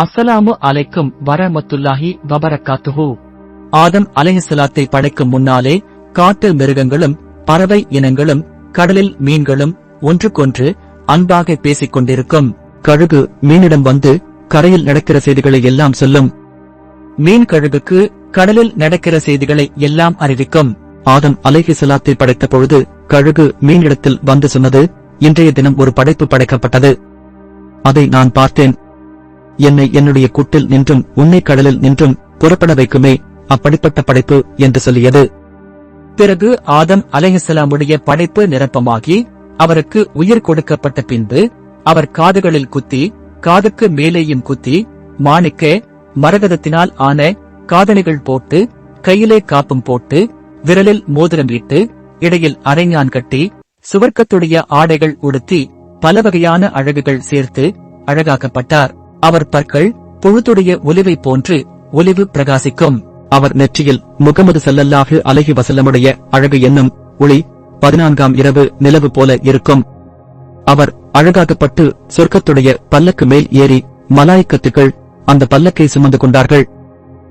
அஸ்ஸலாமு அலைக்கும் வரமத்துல்லாஹி வபரக்காத்துஹு. ஆதம் அலைஹிஸ்ஸலாத்தை படைக்கும் முன்னாலே காட்டு மிருகங்களும் பறவை இனங்களும் கடலில் மீன்களும் ஒன்றுக்கொன்று அன்பாக பேசிக் கொண்டிருக்கும். கழுகு மீனிடம் வந்து கரையில் நடக்கிற செய்திகளை எல்லாம் சொல்லும். மீன் கழுகுக்கு கடலில் நடக்கிற செய்திகளை எல்லாம் அறிவிக்கும். ஆதம் அலைஹிஸ்ஸலாத்தை படைத்த பொழுது கழுகு மீனிடத்தில் வந்து சொன்னது இன்றைய தினம் ஒரு படைப்பு படைக்கப்பட்டது. அதை நான் பார்த்தேன். என்னை என்னுடைய குட்டில் நின்றும் உன்னை கடலில் நின்றும் புறப்பட வைக்குமே அப்படிப்பட்ட படைப்பு என்று சொல்லியது. பிறகு ஆதம் அலைஹிஸ்ஸலாமுடைய படைப்பு நிரப்பமாகி அவருக்கு உயிர் கொடுக்கப்பட்ட பின்பு அவர் காதுகளில் குத்தி காதுக்கு மேலேயும் குத்தி மாணிக்க மரகதத்தினால் ஆன காதணிகள் போட்டு கையிலே காப்பும் போட்டு விரலில் மோதிரம் இட்டு இடையில் அரைஞான் கட்டி சுவர்க்கத்துடைய ஆடைகள் உடுத்தி பல வகையான அழகுகள் சேர்த்து அழகாக்கப்பட்டார். அவர் பற்கள் பொழுதுடைய ஒலிவை போன்று ஒலிவு பிரகாசிக்கும். அவர் நெற்றியில் முகமது செல்லல்லாஹு அலைஹி வசல்லமுடைய அழகு என்னும் ஒளி பதினான்காம் இரவு நிலவு போல இருக்கும். அவர் அழகாகப்பட்டு சொர்க்கத்துடைய பல்லக்கு மேல் ஏறி மலாய்க்கத்துகள் அந்த பல்லக்கை சுமந்து கொண்டார்கள்.